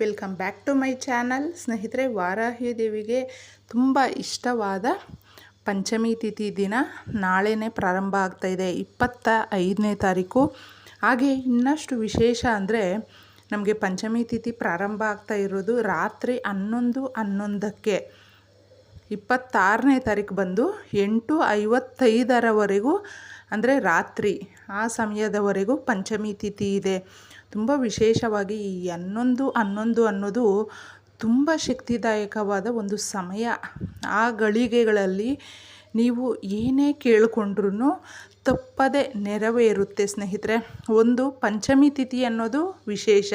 Welcome back to my channel ಸ್ನೇಹಿತರೆ, ವಾರಾಹಿ ದೇವಿಗೆ ತುಂಬ ಇಷ್ಟವಾದ ಪಂಚಮಿ ತಿಥಿ ದಿನ ನಾಳೆನೇ ಪ್ರಾರಂಭ ಆಗ್ತಾಯಿದೆ ಇಪ್ಪತ್ತ ಐದನೇ ತಾರೀಕು. ಹಾಗೆ ಇನ್ನಷ್ಟು ವಿಶೇಷ ಅಂದರೆ ನಮಗೆ ಪಂಚಮಿ ತಿಥಿ ಪ್ರಾರಂಭ ಆಗ್ತಾ ಇರೋದು ರಾತ್ರಿ ಹನ್ನೊಂದು ಹನ್ನೊಂದಕ್ಕೆ. ಇಪ್ಪತ್ತಾರನೇ ತಾರೀಕು ಬಂದು ಎಂಟು ಐವತ್ತೈದರವರೆಗೂ, ಅಂದರೆ ರಾತ್ರಿ, ಆ ಸಮಯದವರೆಗೂ ಪಂಚಮಿ ತಿಥಿ ಇದೆ. ತುಂಬ ವಿಶೇಷವಾಗಿ ಈ ಹನ್ನೊಂದು ಹನ್ನೊಂದು ಅನ್ನೋದು ತುಂಬ ಶಕ್ತಿದಾಯಕವಾದ ಒಂದು ಸಮಯ. ಆ ಗಳಿಗೆಗಳಲ್ಲಿ ನೀವು ಏನೇ ಕೇಳಿಕೊಂಡ್ರೂ ತಪ್ಪದೆ ನೆರವೇರುತ್ತೆ ಸ್ನೇಹಿತರೆ. ಒಂದು ಪಂಚಮಿ ತಿಥಿ ಅನ್ನೋದು ವಿಶೇಷ.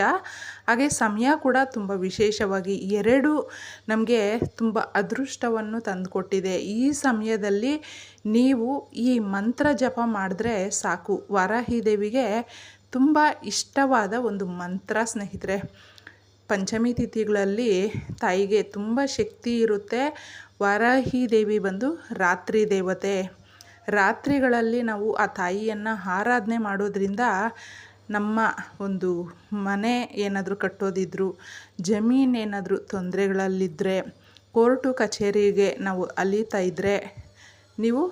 ಹಾಗೆ ಸಮಯ ಕೂಡ ತುಂಬ ವಿಶೇಷವಾಗಿ ಎರಡು ನಮಗೆ ತುಂಬ ಅದೃಷ್ಟವನ್ನು ತಂದುಕೊಟ್ಟಿದೆ. ಈ ಸಮಯದಲ್ಲಿ ನೀವು ಈ ಮಂತ್ರ ಜಪ ಮಾಡಿದ್ರೆ ಸಾಕು. ವಾರಾಹಿ ದೇವಿಗೆ ತುಂಬ ಇಷ್ಟವಾದ ಒಂದು ಮಂತ್ರ ಸ್ನೇಹಿತರೆ. ಪಂಚಮಿ ತಿಥಿಗಳಲ್ಲಿ ತಾಯಿಗೆ ತುಂಬ ಶಕ್ತಿ ಇರುತ್ತೆ. ವಾರಾಹಿ ದೇವಿ ಬಂದು ರಾತ್ರಿ ದೇವತೆ. ರಾತ್ರಿಗಳಲ್ಲಿ ನಾವು ಆ ತಾಯಿಯನ್ನು ಆರಾಧನೆ ಮಾಡೋದ್ರಿಂದ ನಮ್ಮ ಒಂದು ಮನೆ ಏನಾದರೂ ಕಟ್ಟೋದಿದ್ರು, ಜಮೀನು ಏನಾದರೂ ತೊಂದರೆಗಳಲ್ಲಿದ್ದರೆ ಕೋರ್ಟು ಕಚೇರಿಗೆ ನಾವು ಅಲೀತಾ ಇದ್ದರೆ ನೀವು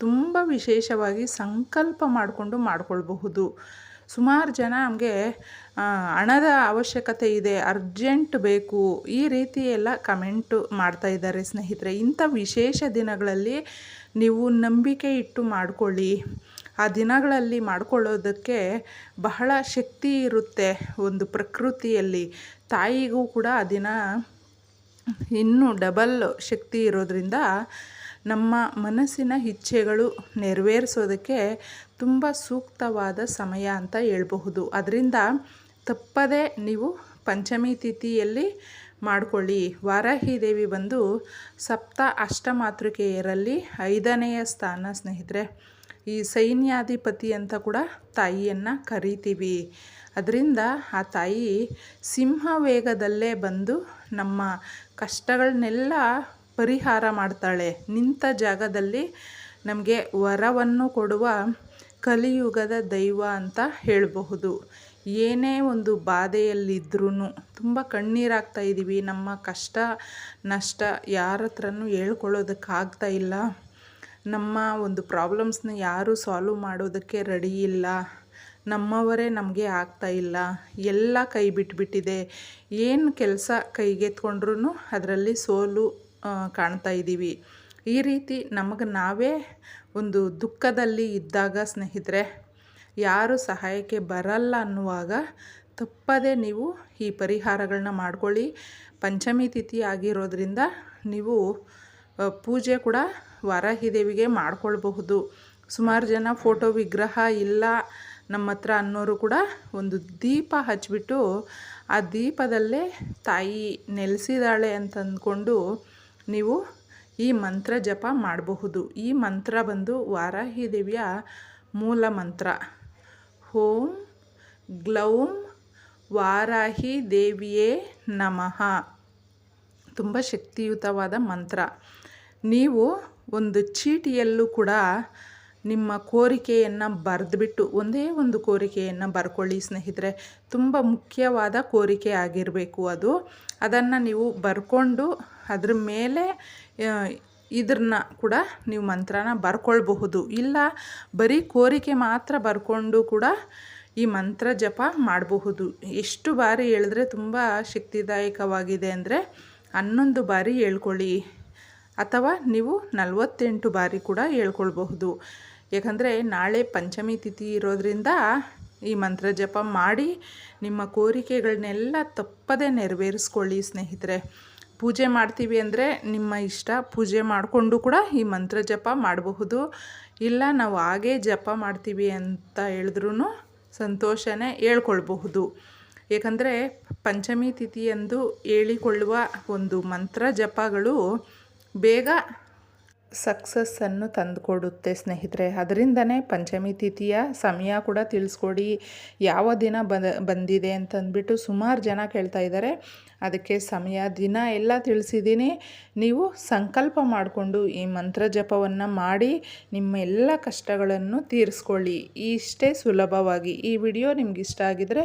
ತುಂಬ ವಿಶೇಷವಾಗಿ ಸಂಕಲ್ಪ ಮಾಡಿಕೊಂಡು ಮಾಡ್ಕೊಳ್ಬಹುದು. ಸುಮಾರು ಜನ ನಮಗೆ ಹಣದ ಅವಶ್ಯಕತೆ ಇದೆ, ಅರ್ಜೆಂಟ್ ಬೇಕು, ಈ ರೀತಿ ಎಲ್ಲ ಕಮೆಂಟು ಮಾಡ್ತಾ ಇದ್ದಾರೆ ಸ್ನೇಹಿತರೆ. ಇಂಥ ವಿಶೇಷ ದಿನಗಳಲ್ಲಿ ನೀವು ನಂಬಿಕೆ ಇಟ್ಟು ಮಾಡಿಕೊಳ್ಳಿ. ಆ ದಿನಗಳಲ್ಲಿ ಮಾಡಿಕೊಳ್ಳೋದಕ್ಕೆ ಬಹಳ ಶಕ್ತಿ ಇರುತ್ತೆ ಒಂದು ಪ್ರಕೃತಿಯಲ್ಲಿ. ತಾಯಿಗೂ ಕೂಡ ಆ ದಿನ ಇನ್ನೂ ಡಬಲ್ ಶಕ್ತಿ ಇರೋದ್ರಿಂದ ನಮ್ಮ ಮನಸ್ಸಿನ ಇಚ್ಛೆಗಳು ನೆರವೇರಿಸೋದಕ್ಕೆ ತುಂಬ ಸೂಕ್ತವಾದ ಸಮಯ ಅಂತ ಹೇಳ್ಬಹುದು. ಅದರಿಂದ ತಪ್ಪದೆ ನೀವು ಪಂಚಮಿ ತಿಥಿಯಲ್ಲಿ ಮಾಡಿಕೊಳ್ಳಿ. ವಾರಾಹಿ ದೇವಿ ಬಂದು ಸಪ್ತ ಅಷ್ಟಮಾತೃಕೆಯರಲ್ಲಿ ಐದನೆಯ ಸ್ಥಾನ ಸ್ನೇಹಿತರೆ, ಈ ಸೈನ್ಯಾಧಿಪತಿ ಅಂತ ಕೂಡ ತಾಯಿಯನ್ನು ಕರಿತೀವಿ. ಅದರಿಂದ ಆ ತಾಯಿ ಸಿಂಹ ವೇಗದಲ್ಲೇ ಬಂದು ನಮ್ಮ ಕಷ್ಟಗಳನ್ನೆಲ್ಲ ಪರಿಹಾರ ಮಾಡ್ತಾಳೆ. ನಿಂತ ಜಾಗದಲ್ಲಿ ನಮಗೆ ವರವನ್ನು ಕೊಡುವ ಕಲಿಯುಗದ ದೈವ ಅಂತ ಹೇಳಬಹುದು. ಏನೇ ಒಂದು ಬಾಧೆಯಲ್ಲಿದ್ರೂ ತುಂಬ ಕಣ್ಣೀರಾಗ್ತಾ ಇದ್ದೀವಿ ನಮ್ಮ ಕಷ್ಟ, ನಷ್ಟ ಯಾರ ಹತ್ರನೂ ಹೇಳ್ಕೊಳ್ಳೋದಕ್ಕಾಗ್ತಾ ಇಲ್ಲ. ನಮ್ಮ ಒಂದು ಪ್ರಾಬ್ಲಮ್ಸ್ನ ಯಾರೂ ಸಾಲ್ವ್ ಮಾಡೋದಕ್ಕೆ ರೆಡಿ ಇಲ್ಲ. ನಮ್ಮವರೇ ನಮಗೆ ಆಗ್ತಾ ಇಲ್ಲ. ಎಲ್ಲ ಕೈ ಬಿಟ್ಬಿಟ್ಟಿದೆ. ಏನು ಕೆಲಸ ಕೈಗೆತ್ಕೊಂಡ್ರೂ ಅದರಲ್ಲಿ ಸೋಲು ಕಾಣ್ತಾ ಇದ್ದೀವಿ. ಈ ರೀತಿ ನಮಗೆ ನಾವೇ ಒಂದು ದುಃಖದಲ್ಲಿ ಇದ್ದಾಗ ಸ್ನೇಹಿತರೆ, ಯಾರು ಸಹಾಯಕ್ಕೆ ಬರಲ್ಲ ಅನ್ನುವಾಗ ತಪ್ಪದೇ ನೀವು ಈ ಪರಿಹಾರಗಳನ್ನ ಮಾಡ್ಕೊಳ್ಳಿ. ಪಂಚಮಿ ತಿಥಿ ಆಗಿರೋದ್ರಿಂದ ನೀವು ಪೂಜೆ ಕೂಡ ವರಹಿದೇವಿಗೆ ಮಾಡ್ಕೊಳ್ಬಹುದು. ಸುಮಾರು ಜನ ಫೋಟೋ ವಿಗ್ರಹ ಇಲ್ಲ ನಮ್ಮ ಹತ್ರ ಅನ್ನೋರು ಕೂಡ ಒಂದು ದೀಪ ಹಚ್ಚಿಬಿಟ್ಟು ಆ ದೀಪದಲ್ಲೇ ತಾಯಿ ನೆಲೆಸಿದಾಳೆ ಅಂತ ಅಂದ್ಕೊಂಡು ನೀವು ಈ ಮಂತ್ರ ಜಪ ಮಾಡಬಹುದು. ಈ ಮಂತ್ರ ಬಂದು ವಾರಾಹಿ ದೇವಿಯ ಮೂಲ ಮಂತ್ರ. ಓಂ ಗ್ಲೌಂ ವಾರಾಹಿ ದೇವಿಯೇ ನಮಃ. ತುಂಬ ಶಕ್ತಿಯುತವಾದ ಮಂತ್ರ. ನೀವು ಒಂದು ಚೀಟಿಯಲ್ಲೂ ಕೂಡ ನಿಮ್ಮ ಕೋರಿಕೆಯನ್ನು ಬರೆದ್ಬಿಟ್ಟು, ಒಂದೇ ಒಂದು ಕೋರಿಕೆಯನ್ನು ಬರ್ಕೊಳ್ಳಿ ಸ್ನೇಹಿತರೆ. ತುಂಬ ಮುಖ್ಯವಾದ ಕೋರಿಕೆ ಆಗಿರಬೇಕು ಅದು. ಅದನ್ನು ನೀವು ಬರ್ಕೊಂಡು ಅದ್ರ ಮೇಲೆ ಇದನ್ನ ಕೂಡ ನೀವು ಮಂತ್ರನ ಬರ್ಕೊಳ್ಬಹುದು. ಇಲ್ಲ, ಬರೀ ಕೋರಿಕೆ ಮಾತ್ರ ಬರ್ಕೊಂಡು ಕೂಡ ಈ ಮಂತ್ರ ಜಪ ಮಾಡಬಹುದು. ಎಷ್ಟು ಬಾರಿ ಹೇಳಿದ್ರೆ ತುಂಬ ಶಕ್ತಿದಾಯಕವಾಗಿದೆ ಅಂದರೆ ಹನ್ನೊಂದು ಬಾರಿ ಹೇಳ್ಕೊಳ್ಳಿ. ಅಥವಾ ನೀವು ನಲವತ್ತೆಂಟು ಬಾರಿ ಕೂಡ ಹೇಳ್ಕೊಳ್ಬಹುದು. ಯಾಕಂದರೆ ನಾಳೆ ಪಂಚಮಿ ತಿಥಿ ಇರೋದ್ರಿಂದ ಈ ಮಂತ್ರ ಜಪ ಮಾಡಿ ನಿಮ್ಮ ಕೋರಿಕೆಗಳನ್ನೆಲ್ಲ ತಪ್ಪದೇ ನೆರವೇರಿಸ್ಕೊಳ್ಳಿ ಸ್ನೇಹಿತರೆ. ಪೂಜೆ ಮಾಡ್ತೀವಿ ಅಂದರೆ ನಿಮ್ಮ ಇಷ್ಟ. ಪೂಜೆ ಮಾಡಿಕೊಂಡು ಕೂಡ ಈ ಮಂತ್ರ ಜಪ ಮಾಡಬಹುದು. ಇಲ್ಲ, ನಾವು ಹಾಗೇ ಜಪ ಮಾಡ್ತೀವಿ ಅಂತ ಹೇಳಿದ್ರೂ ಸಂತೋಷನೇ ಹೇಳ್ಕೊಳ್ಬಹುದು. ಏಕೆಂದರೆ ಪಂಚಮಿ ತಿಥಿಯಂದು ಹೇಳಿಕೊಳ್ಳುವ ಒಂದು ಮಂತ್ರ ಜಪಗಳು ಬೇಗ ಸಕ್ಸಸ್ಸನ್ನು ತಂದುಕೊಡುತ್ತೆ ಸ್ನೇಹಿತರೆ. ಅದರಿಂದನೇ ಪಂಚಮಿ ತಿಥಿಯ ಸಮಯ ಕೂಡ ತಿಳಿಸ್ಕೊಡಿ. ಯಾವ ದಿನ ಬಂದ ಬಂದಿದೆ ಅಂತಂದ್ಬಿಟ್ಟು ಸುಮಾರು ಜನ ಕೇಳ್ತಾ ಇದ್ದಾರೆ ಅದಕ್ಕೆ ಸಮಯ, ದಿನ ಎಲ್ಲ ತಿಳಿಸಿದ್ದೀನಿ. ನೀವು ಸಂಕಲ್ಪ ಮಾಡಿಕೊಂಡು ಈ ಮಂತ್ರ ಜಪವನ್ನು ಮಾಡಿ ನಿಮ್ಮ ಎಲ್ಲ ಕಷ್ಟಗಳನ್ನು ತೀರಿಸ್ಕೊಳ್ಳಿ. ಇಷ್ಟೇ ಸುಲಭವಾಗಿ ಈ ವಿಡಿಯೋ ನಿಮ್ಗೆ ಇಷ್ಟ ಆಗಿದರೆ